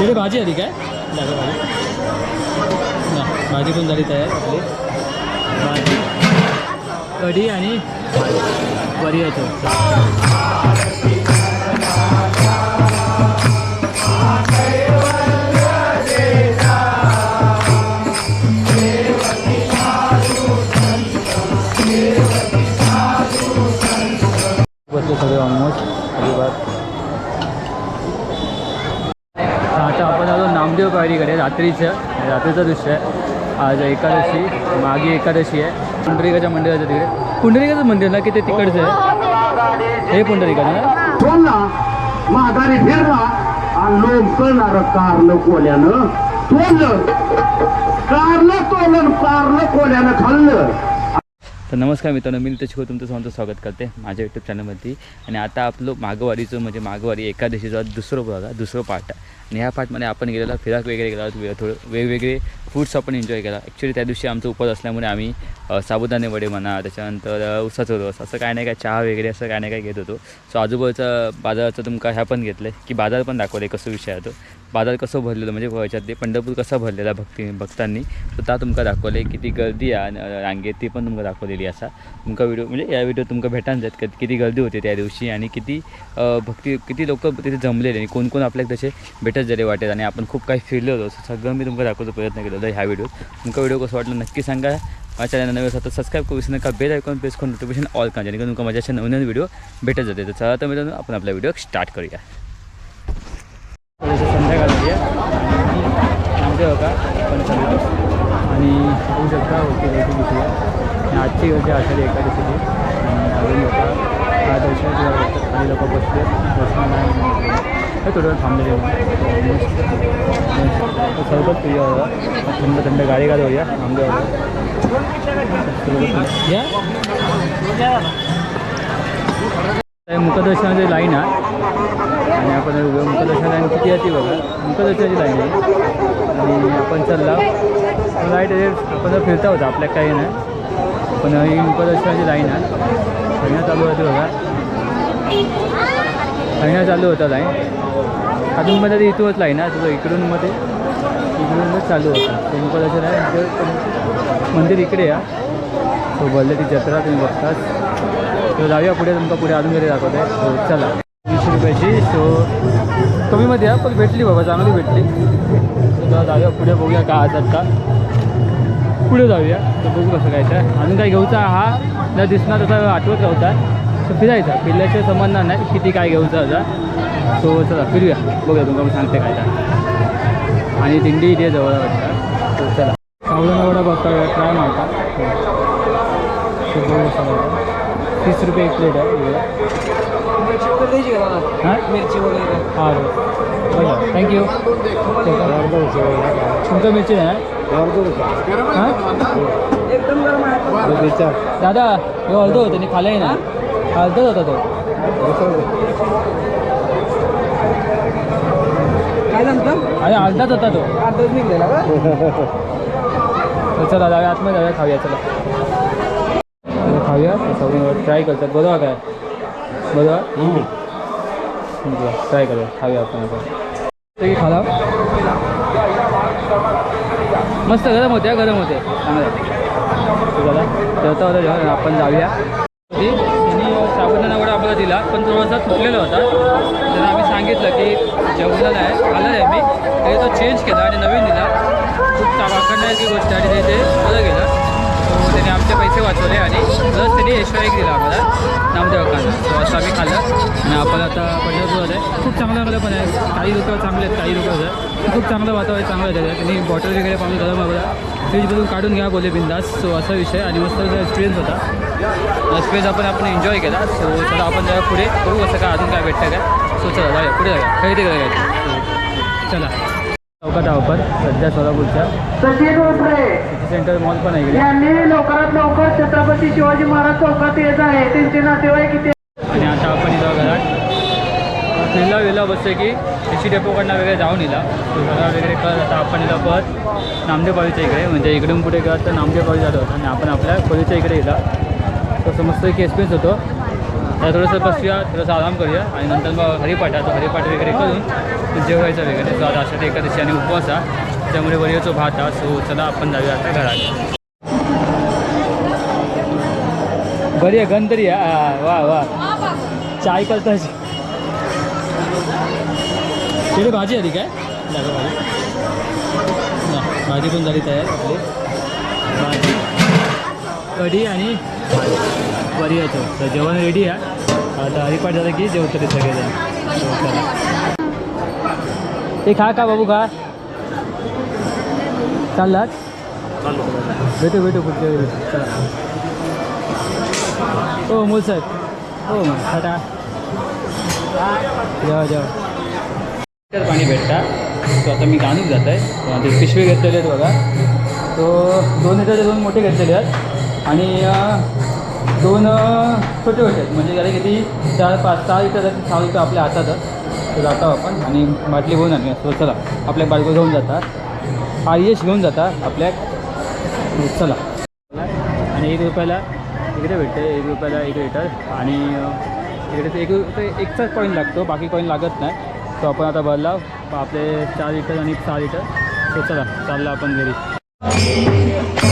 तिथे भाजी आली काय? दादा भाजी ना भाजी पण झाली तयार. आपली भाजी. कढी आणि वरी बसले पायरीकडे रात्रीचं रात्रीचं दृश्य आहे. आज एकादशी मागे एकादशी आहे. पुंडरिकाच्या मंदिराच्या तिकडे. पुंडरिकाचं मंदिर ना की ते तिकडचं आहे? हे पुंडरिकाचं ना? तर नमस्कार मित्रांनो मी नितेश खो तुमचं सर्वांचं स्वागत करते माझ्या यूट्यूब चॅनलवरती आणि आता आपलं मागवारीचं म्हणजे मागवारी एकादशीचा दुसरं बघा दुसरं पार्ट आहे. आणि ह्या पार्टमध्ये आपण गेलेला फिराक वगैरे गेला थोडं वेगवेगळे फूड्स आपण एन्जॉय केला. ॲक्च्युली त्या दिवशी आमचा उपवास असल्यामुळे आम्ही साबुदाणे वडे म्हणा त्याच्यानंतर अ, उसाचं रस असं काय नाही काय चहा वगैरे असं काय नाही काय घेत होतो. सो आजूबाजूचा बाजाराचं तुमका ह्या पण घेतलं आहे की बाजार पण दाखवलं आहे कसं विषय आहे तो. बाजार कसं भरलेलं म्हणजे ह्याच्यात ते पंढरपूर कसा भरलेला भक्ती भक्तांनी तर त्या तुमका दाखवले किती गर्दी आहे रांगेत ती पण तुमका दाखवलेली असा तुमका व्हिडिओ म्हणजे या व्हिडिओ तुमका भेटान जात क- किती गर्दी होती त्या दिवशी आणि किती भक्ती किती लोक तिथे जमलेले आणि कोण कोण आपल्याला तसे भेटत झाले वाटेत आणि आपण खूप काही फिरलो होतो. सगळं मी तुमका दाखवतो प्रयत्न केला होता ह्या व्हिडिओत तुमका व्हिडिओ कसं वाटलं नक्की सांगा. माझ्या चॅनल नवीन असेल सबस्क्राईब करू. विसरू नका. बेल आयकॉन प्रेस करून नोटिफिकेशन ऑल करा. जेणेकरून तुमका माझ्या नवीन नवीन व्हिडिओ भेटत जाते तर चला तर मित्रांनो आपण आपला व्हिडिओ स्टार्ट करूया. संध्याकाळ झाली आणि आमच्या बघा आपण सगळे आणि होऊ शकता होती होती दिसली आणि आजची होती आषाढी एकादशीची आणि अजून बघा हा दर्शनाची काही लोक बसले दर्शन नाही हे थोडं थांबलेले. सरबत पिऊया थंड थंड गाडी घालूया आमच्या या मुखदर्शनाची लाईन आहे आणि आपण मुखदर्शन लाईन किती आहे ती बघा मुखदर्शनाची लाईन आहे आणि आपण चालला लाइट आपण जर फिरता होता आपल्या काही नाही पण ही मुखदर्शनाची लाईन आहे महिना चालू होती बघा महिना चालू होता लाईन अजून मध्ये ते इथूनच लाईन ना तुझं इकडून मध्ये इकडूनच चालू होतं. ते मुखदर्शन आहे मंदिर इकडे या. तो बोलले ती जत्रा तुम्ही बघताच तर जाऊया पुढे तुमका पुढे अजून घरी दाखवत. आहे हो, चला. वीस रुपयाची सो कमीमध्ये या पण भेटली बाबा चांगली भेटली. तर जाऊया पुढे बघूया काय असतात का. पुढे जाऊया तर बघू कसं काय तर अजून काय घेऊचा हा न दिसणार तसा आठवत राहता सो फिरायचा फिरल्याशिवाय समजणार नाही किती काय घेऊचा होता सो चला फिरूया. बघूया तुमका मी सांगते काय तर आणि दिंडी इथे जवळ वाटतं. सो चला. सावधान वडा बघता ट्राय मारता. तीस रुपये एक प्लेट आहे. हां? मिरची वगैरे हां बघा थँक्यू तुमचं मिरची आहे? दादा हे अर्ध होतं नाही खालाय ना. अर्धच होता तो. काय सांगतो अरे अर्धाच होता तो. अर्धच निघलेला का? तर चला जाऊया आतमध्ये जाऊया खाऊया चला. चला खाऊया. सगळं ट्राय करतात बरोबर काय? बरोबर ट्राय करूया. खाऊया आपण ते खाला. मस्त गरम होते गरम होते. चांगलं जेवता होता जेवण आपण जाऊया. साबुदाणा वडा आपल्याला दिला पण थोडासा तुटलेला होता. त्यांना आम्ही सांगितलं की जेवणाला आहे आलं आहे मी तरी तो चेंज केला आणि नवीन दिला खूप चावाकडण्याची गोष्ट आहे आणि ते बरं गेलं सो त्याने आमचे पैसे वाचवले आणि प्लस त्यांनी एक्स्ट्रा एक दिला आम्हाला नामदेवकांना. तो असं आम्ही खाल्लं. आणि आपण आता पंढरपूर आहे खूप चांगलं चांगलं पण आहे. काही रुपये चांगले आहेत काही रुपये खूप चांगलं वातावरण चांगलं आहे त्याच्यात त्यांनी बॉटल वगैरे पाणी गरम वगैरे फ्रीजमधून काढून घ्या बोले बिंदास. सो असा विषय आणि मस्त एक्सपिरियन्स होता. एक्सपिरियन्स आपण आपण एन्जॉय केला. सो चला आपण जरा पुढे बघू असं काय अजून काय भेटतं काय सो चला जाऊया. पुढे जाऊया. खरेदी करायला चला. चौकात ऑफर सध्या सोलापूरच्या. सिटी सेंटर मॉल पण आहे यांनी लवकरात लवकर छत्रपती शिवाजी महाराज चौकात येत आहे. त्यांचे नातेवाईक इथे आणि आता आपण इथं घरात फिरला विला बसतो की एस सी डेपोकडनं वगैरे जाऊन इला घरा वगैरे करत आता आपण इला परत नामदेवपाळीच्या इकडे. म्हणजे इकडून पुढे करत तर नामदेवपाळी जातो. आणि आपण आपल्या खोलीच्या इकडे इला तसं मस्त एक एक्सपिरियन्स होतो. त्याला थोडंसं बसूया थोडंसं आराम करूया. आणि नंतर मग हरिपाठ तो हरिपाठ वगैरे करून जेवायचा वगैरे. सो आता अशा एकादशी आणि उपवास हा. त्यामुळे वरियाचो भात हा सो चला आपण जाऊया आता घरात. बरी आहे गणतरी आहे. वा वा. चाय करताच तिथे भाजी आली काय? दादा भाजी. भाजी पण झाली तयार. आपली. भाजी. कढी आणि बरी वरियाचं तर जेवण रेडी आहे. आता हरिपाठ झालं की जेवतले सगळेजण. हो, ते खा का बाबू खा चाललात? भेटू भेटू पुढच्या वेळी. चला. हो मूल साहेब. हो मग टाटा जेवा जेवा तर पाणी भेटता. तो आता मी गाणूक जात आहे ते पिशवे घेतलेले आहेत बघा. तो दोन लिटरचे दोन मोठे घेतलेले आहेत. आणि दोन छोटे छोटे आहेत. म्हणजे त्याला किती? चार पाच सहा लिटर आहेत, सहा लिटर आपल्या हातात तर जातो आपण आणि बाटली घेऊन आणूया तो चला. आपल्या बायको घेऊन जातात. आर्यश घेऊन जातात आपल्या. चला. आणि एक रुपयाला इकडे भेटते एक रुपयाला एक लिटर. आणि इकडे एक रुपये एकचाच कॉईन लागतो बाकी कॉईन लागत नाही. तो आपण आता भरला. आपले चार लिटर आणि सहा लिटर. तो चला. चालला आपण घरी.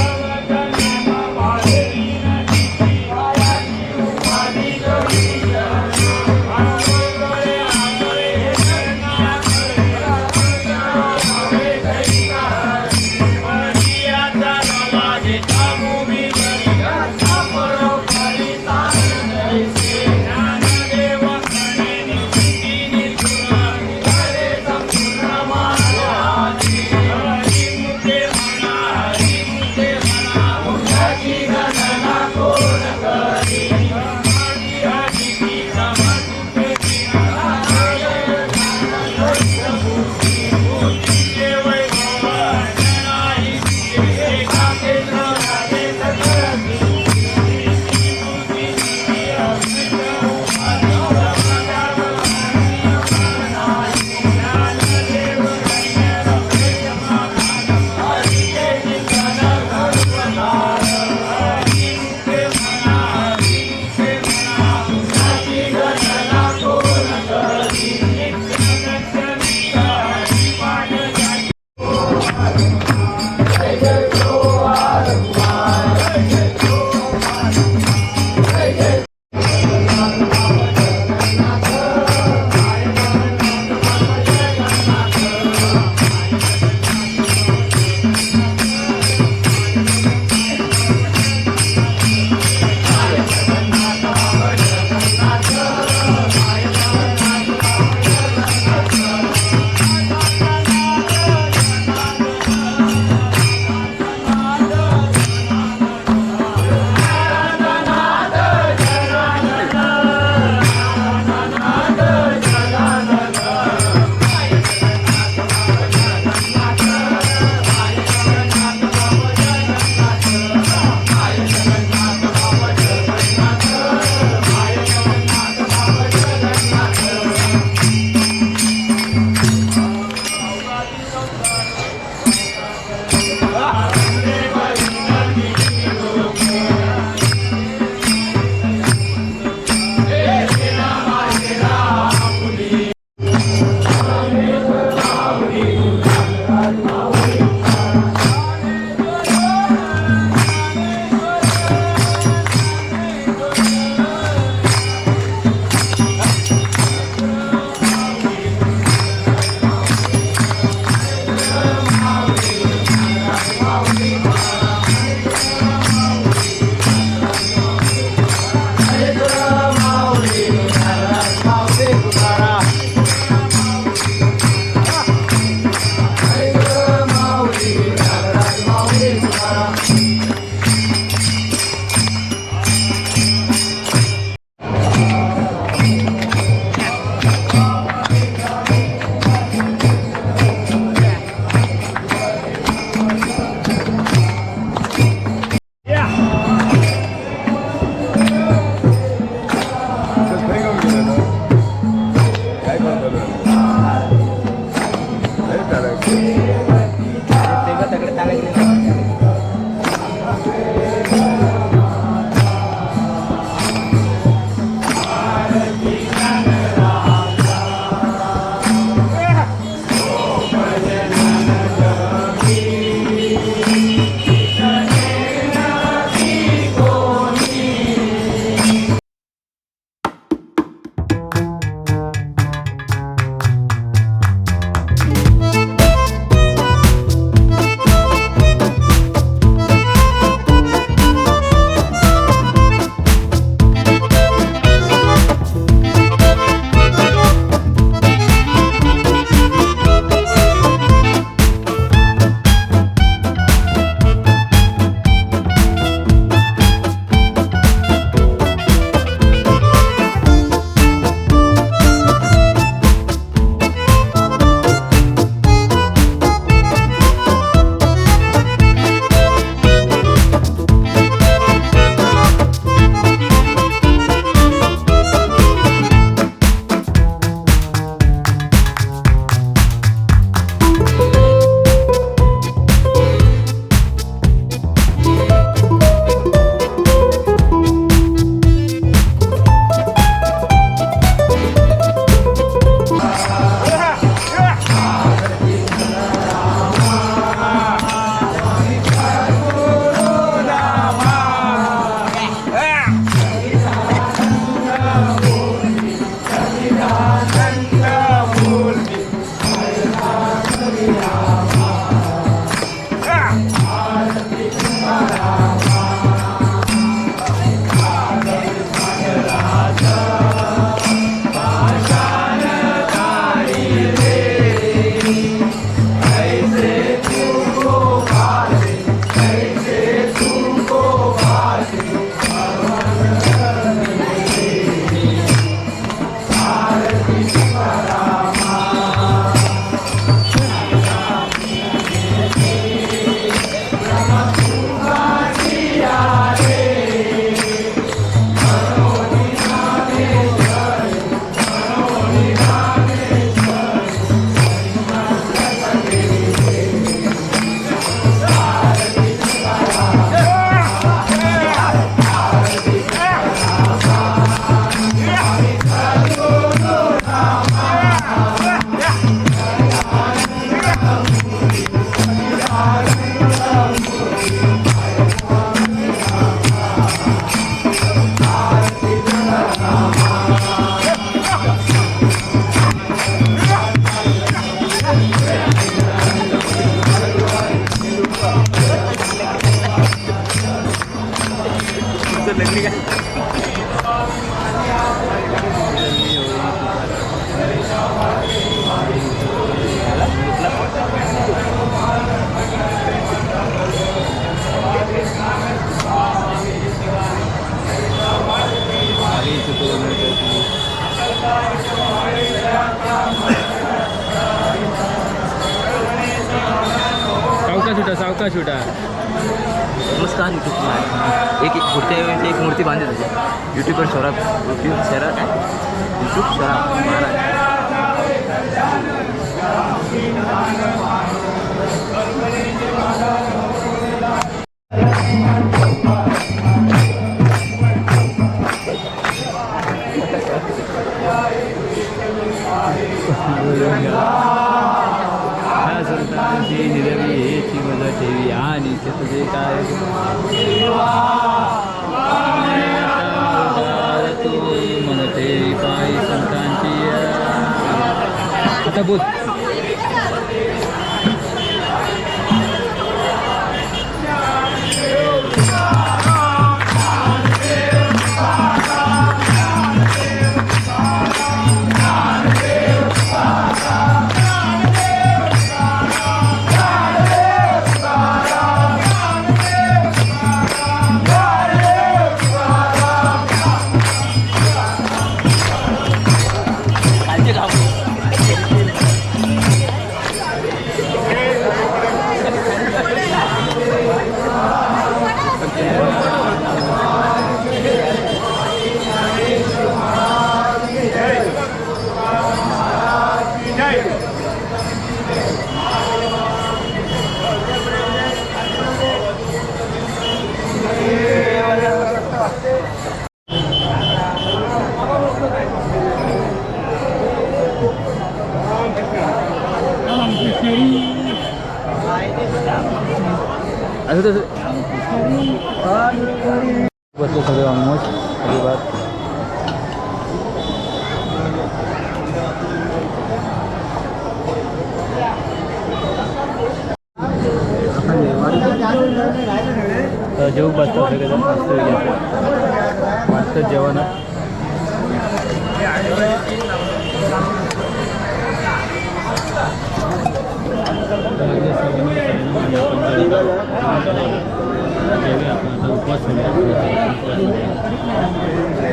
Happy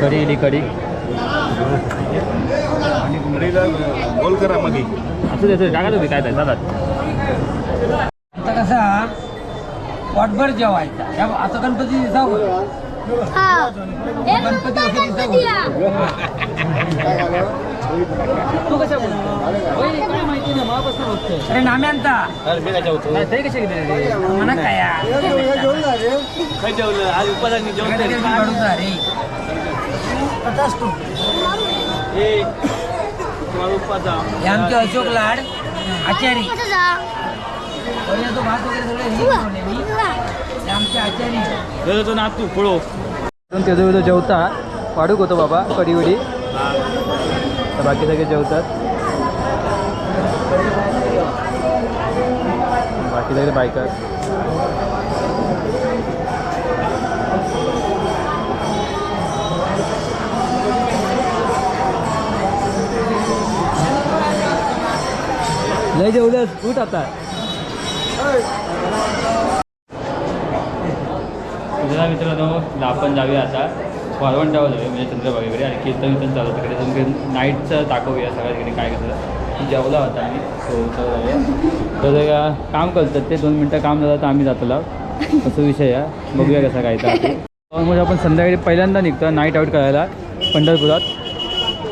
कढी इली कढी गोल करा मध्ये असं त्याचं टाका तुम्ही काय चालत आता कसा पोटभर जेवायचा. या आता गणपती जाऊ गणपती वगैरे जाऊ तू कशा काय माहिती ना मला अरे नाम्यांचा ते कसे गेले म्हणा काय काय जेवलं? आज उपासाने रे. हे आमचे अशोक लाड आचारी. पहिले तो भात वगैरे सगळे हे बनवले मी. हे आमचे आचारी. तो पळो. जेवता. वाढूक होतो बाबा कडी उडी तर बाकी सगळे जेवतात. बाकी सगळे बायका. लय जेवलंस उठ आता. तुझ्या मित्रांनो आपण जाऊया आता. वाळवंटावर जाऊया म्हणजे चंद्रभागेकडे आणि कीर्तन कीर्तन चालू तिकडे जाऊन नाईटचं दाखवूया सगळ्या तिकडे काय कसं. जेवला होता आम्ही. हो, तर काम करतात ते. दोन मिनटं काम झालं तर आम्ही जातो लाव. असं विषय आहे. बघूया कसा काय तर म्हणजे आपण संध्याकाळी पहिल्यांदा निघतो नाईट आऊट करायला पंढरपुरात.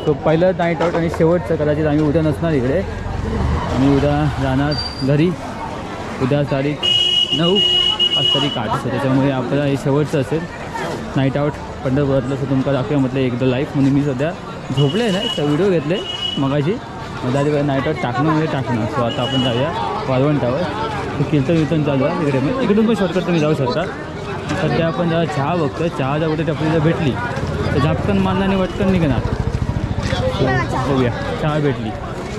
सो पहिलं नाईट आऊट आणि शेवटचं कदाचित आम्ही उद्या नसणार इकडे. आणि उद्या जाणार घरी. उद्या तारीख नऊ. आज तारीख आठ असं त्याच्यामुळे आपल्याला हे शेवटचं असेल. नाईट आऊट पंढरपुरातलं असं तुमका दाखवूया म्हटलं एकदा लाईफ म्हणून मी सध्या झोपले ना तर व्हिडिओ घेतले मगाशी. मग आधी नाईट आऊट टाकणं म्हणजे टाकणं. सो आता आपण जाऊया वाळवंटावर तर कीर्तन कीर्तन चालू आहे इकडे मग इकडून पण शॉर्टकट तुम्ही जाऊ शकता. सध्या आपण जेव्हा चहा बघतो चहा जर कुठे आपल्याला भेटली. तर झापकन मारणार आणि वटकन निघणार. बघूया. चहा भेटली.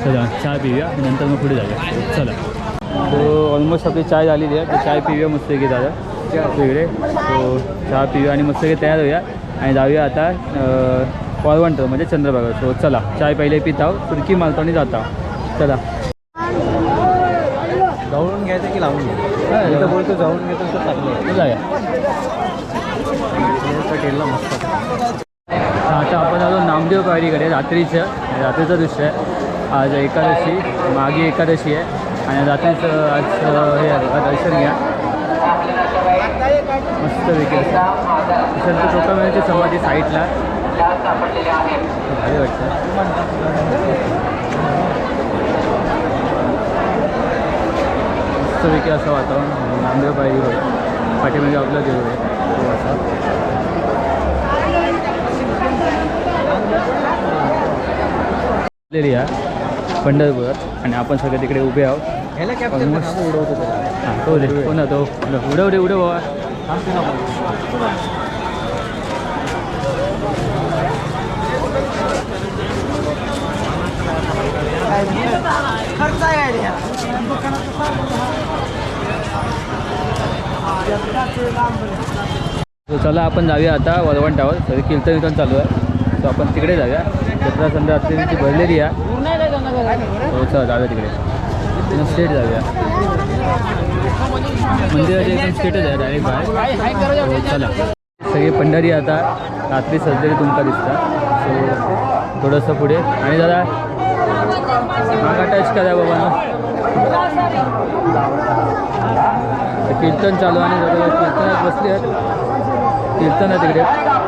चला चहा पिऊया नंतर मग पुढे जाऊया. चला. तो ऑलमोस्ट आपली चाय झालेली आहे. तर चाय पिऊया मस्त की दादा इकडे. तो चहा पिऊया आणि मस्त तयार होऊया. आणि जाऊया आता वाळवंट म्हणजे चंद्रभागा. सो चला. चाय पहिले पिताव तुर्की मारतो आणि जाता चला. जाऊन घ्यायचं की लावून घ्यायचं? बोलतो जाऊन घेतो तर चांगलं जाऊया. आता आपण आलो नामदेव पायरीकडे रात्रीचं. रात्रीचं दृश्य आहे. आज एकादशी मागे एकादशी आहे. आणि रात्रीचं आज हे दर्शन घ्या मस्त वेगळी संत चोकामेळची समाधी साईडला. भारी वाटतं. मस्तपैकी असं वातावरण. नांदेव पाहिजे पाठीमध्ये पाठीमागे आपलं देऊ आहे. असा एरिया पंढरपुरात आणि आपण सगळे तिकडे उभे आहोत. उडवतो हां तो कोण तो उडव रे उडव चला आपण जाऊया आता वळवंटावर सगळे कीर्तन कीर्तन चालू आहे. सो आपण तिकडे जाऊया. जत्रा संध्या ती भरलेली आहे. हो चला जाऊया तिकडे. स्टेट स्ट्रेट जाऊया. मंदिराचे एकदम स्टेटच आहे डायरेक्ट बाहेर. हो, चला. सगळे पंढरी आता रात्री सजलेली तुमका दिसता सो थोडंसं पुढे. आणि जरा मागा टच करा बाबा कीर्तन चालू आणि जरा कीर्तनात बसले आहेत. कीर्तन आहे तिकडे.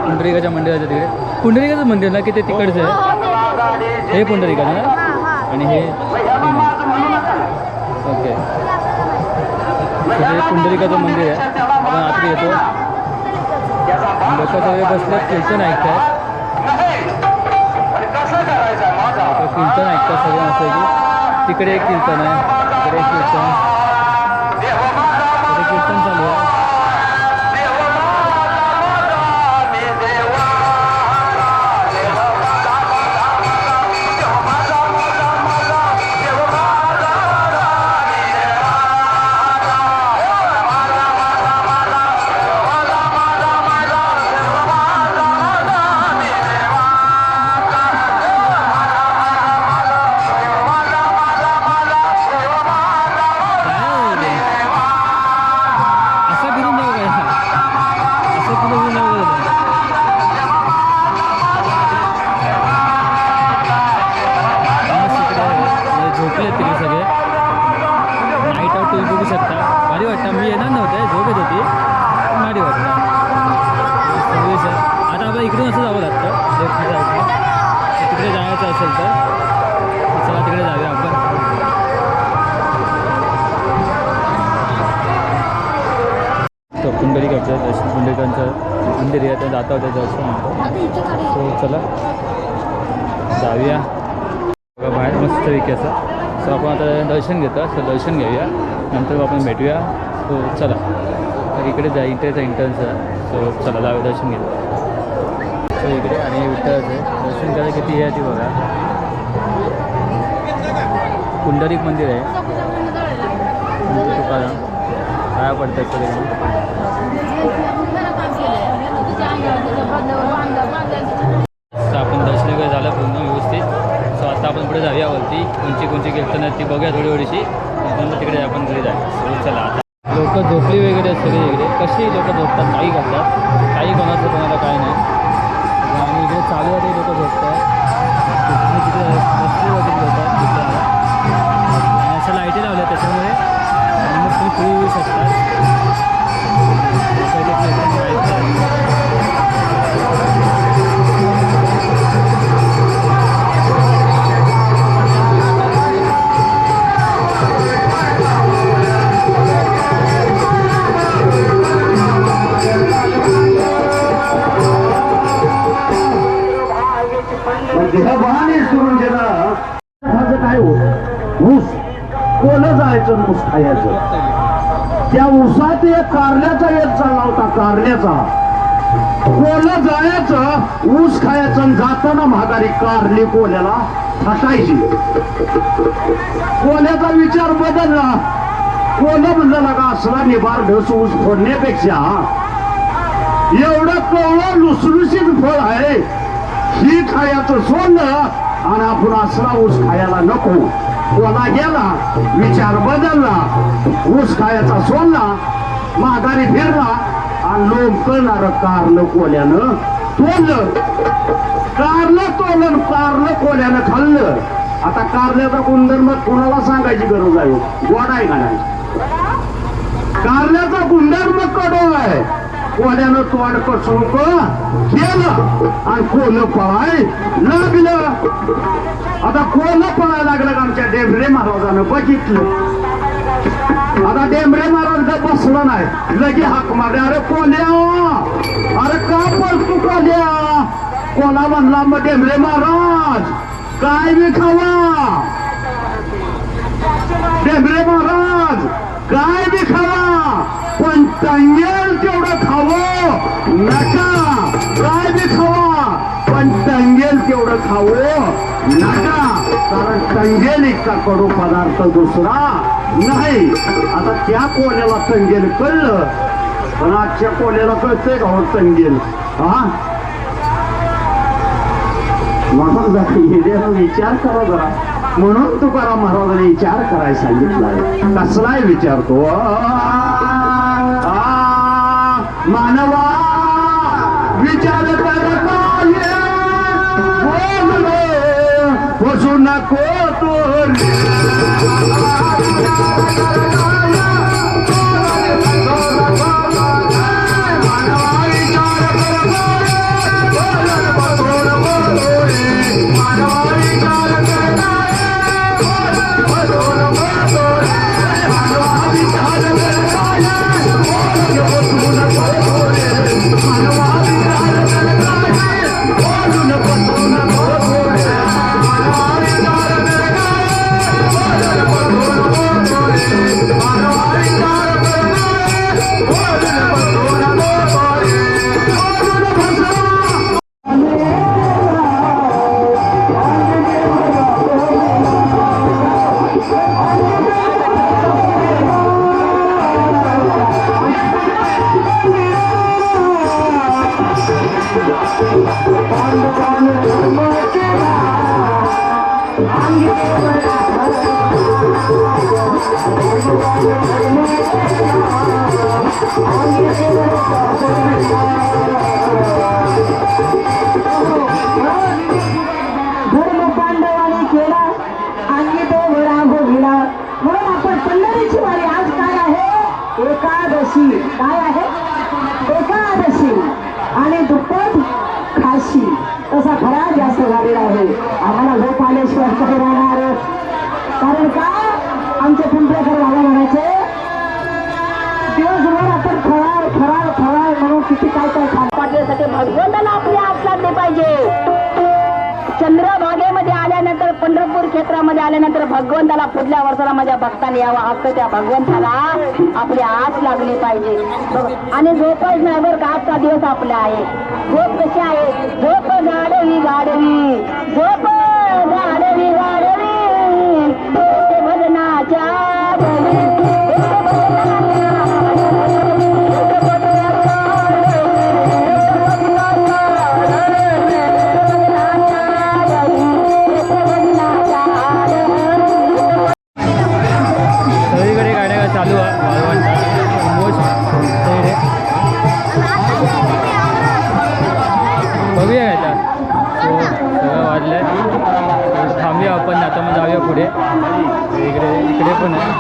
पुंडरिकाच्या मंदिराच्या तिकडे. पुंडरिकाचं मंदिर ना की ते तिकडचं आहे? हे पुंडरिकाचं ना? आणि हे ओके. हे कुंडलिकाचं मंदिर आहे. आपण आत येतो. लोक सगळे बसले कीर्तन ऐकतात आता कीर्तन ऐकतात सगळे असं की तिकडे एक कीर्तन आहे तिकडे एक कीर्तन. तिकडे कीर्तन चालू आहे. आहे जाता होत्या दर्शन होतं सो चला जाऊया. बघा बाहेर मस्त असं. सो आपण आता दर्शन घेतो सो दर्शन घेऊया. नंतर आपण भेटूया. सो चला. तर इकडे जा इकडे इंटर्नचं सो चला जाऊया दर्शन घेऊ सो इकडे आणि विठ्ठलाचं आहे. दर्शन करायला किती आहे ती बघा. पुंडलिक मंदिर आहे. तुकाराम. काय पडतात सगळे आपण दर्शन वगैरे झालं पूर्ण व्यवस्थित. सो आता आपण पुढे जाऊया वरती. कोणची कोणची गेलं ती बघूया थोडी थोडीशी. नंतर तिकडे आपण घरी जाऊया. सो चला आता. लोक झोपली वगैरे सगळी वगैरे कशी लोक झोपतात? काही घालतात काही कोणाचं कोणाला काय नाही. आणि इकडे चालू आहे लोक झोपतात. तिथे तिथे बसली वगैरे असं लाईटी लावल्या त्याच्यामुळे आणि मग तुम्ही फ्री होऊ शकता. खायचं. त्या ऊसात एक कारल्याचा एक चालला होता कारल्याचा. कोल जायचं ऊस खायचं आणि जाताना म्हातारी कारली कोल्याला फटायची. कोल्याचा विचार बदलला. कोलं म्हणलं नका असला निभार ढस ऊस फोडण्यापेक्षा एवढं कवळं लुसलुसीत फळ आहे. ही खायचं सोडलं आणि आपण असला ऊस खायला नको. कोणा गेला विचार बदलला ऊस खायचा सोडला माघारी फिरला आणि लोक लोंबकणार कारलं कोल्यानं तोडलं. कारलं तोलन कारलं कोल्यानं खाल्लं. आता कारल्याचा गुणधर्म कोणाला सांगायची गरज आहे? गोड आहे का नाही? कारल्याचा गुणधर्म कडो आहे. कोल्यानं तोंड कसून केलं आणि कोलं पळाय लागलं. आता कोण पळायला लागलं आमच्या डेंबरे महाराजानं? बघितलं. आता डेंबरे महाराज का बसला नाही. लगे हाक मारले. अरे कोल्या! अरे का पळतो कोल्या? कोणा म्हणला मग डेंबरे महाराज काय बी खावा? डेंबरे महाराज काय बी खावा? पण तंगेल तेवढं खावं. नका काय बी खावा? एवढं खाऊ नका. कारण टंगेल इतका कडू पदार्थ दुसरा नाही. आता त्या कोल्याला तंगेल कळलं? पण आजच्या कोल्याला कळतंय का हो टंगेल हा? म्हणून जरा विचार करा जरा. म्हणून तुकाराम महाराजांनी विचार करायला सांगितलाय. कसलाय विचारतो मानव बसू नको तो एकादशी. काय आहे? एकादशी. आणि दुप्पट खाशी तसा खरा जास्त झालेला आहे. आम्हाला झोप आल्याशिवाय काही राहणार. कारण का? आमचे पिंपळेकर बाबा म्हणायचे दिवसभर आपण फराळ फराळ फराळ म्हणून किती काय काय खा पाठवण्यासाठी भगवंताला आपल्या आस लागली पाहिजे. चंद्रभागेमध्ये आल्यानंतर पंढरपूर क्षेत्रामध्ये आल्यानंतर भगवंताला पुढल्या वर्षाला माझ्या भक्ताने यावं हक्क त्या भगवंताला आपली आस लागली पाहिजे. आणि झोपच नाही बरं का आजचा दिवस आपला आहे. झोप कशी आहे? झोप गाडवी गाडवी. झोप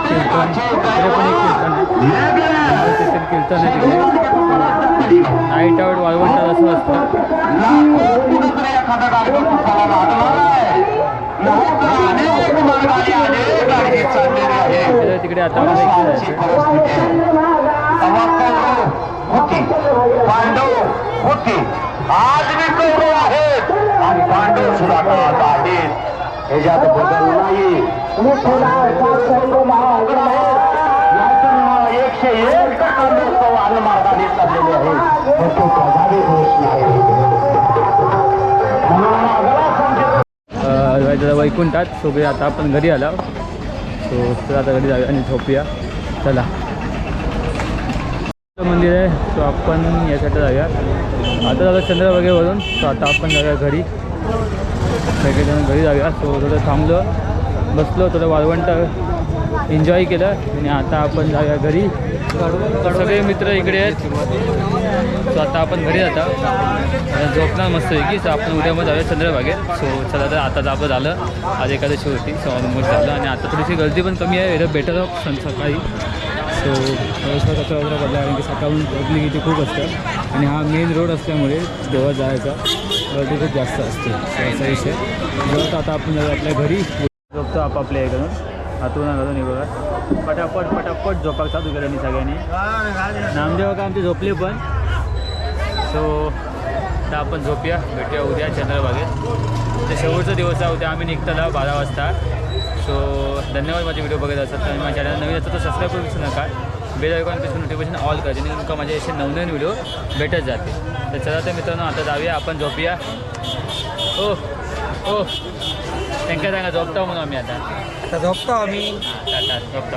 इकडे पण एक कीर्तन आहे कीर्तन आहे तिकडे नाईट आउट वाळवंटात असं असतं तिकडे आता मला पांडव होती. आज मी कौरव आहेत आणि पांडव सुद्धा आहेत बदल नाही. एकशे एक मार्गाने चाललेले वैकुंठात. सगळे आता आपण घरी आला. सो तर आता घरी जाऊया आणि झोपूया. चला. मंदिर आहे. सो आपण यासाठी जाऊया. आता झालं चंद्रबागेवरून सो आता आपण जाऊया घरी. सगळेजण घरी जाऊया. सो थोडं थांबलो बसलो थोडं वाळवंट एन्जॉय केलं आणि आता आपण जाऊया घरी. सगळे मित्र इकडे आहेत. सो आता आपण घरी जाता झोपणार मस्त आहे की सो आपण उद्या मग जाऊया चंद्रभागेत. सो चला तर आता आपलं झालं. आज एकादशी होती सो ऑलमोस्ट झालं आणि आता थोडीशी गर्दी पण कमी आहे. इथं बेटर ऑफ सकाळी. सो थोडंसं कचरा वगैरे पडला कारण की सकाळून पब्लिक इथे खूप असतं. आणि हा मेन रोड असल्यामुळे देवात जायचा. गर्दी खूप जास्त असते. असा विषय. जवळ आता आपण आपल्या घरी. झोपतो आपापल्या इकडून. हातून घालून हे बघा. पटापट पटापट झोपाक साधू केलं सगळ्यांनी. नामदेव का आमचे झोपले पण. सो आता आपण झोपूया. भेटूया उद्या चंद्रबागेत ते शेवटचा दिवस आहे. उद्या आम्ही निघताना बारा वाजता. सो धन्यवाद माझे व्हिडिओ बघत असतात आणि माझ्या चॅनल नवीन असतात तर सबस्क्राईब करू विसरू नका. बेल आयकॉनपेक्षा नोटिफिकेशन ऑल करा जेणे तुमका माझे असे नवनवीन व्हिडिओ भेटत जाते तर चला तर मित्रांनो आता जाऊया आपण झोपूया. ओ ओ. त्यांना सांगा झोपता म्हणून आम्ही आता. आता झोपतो आम्ही. आता झोपता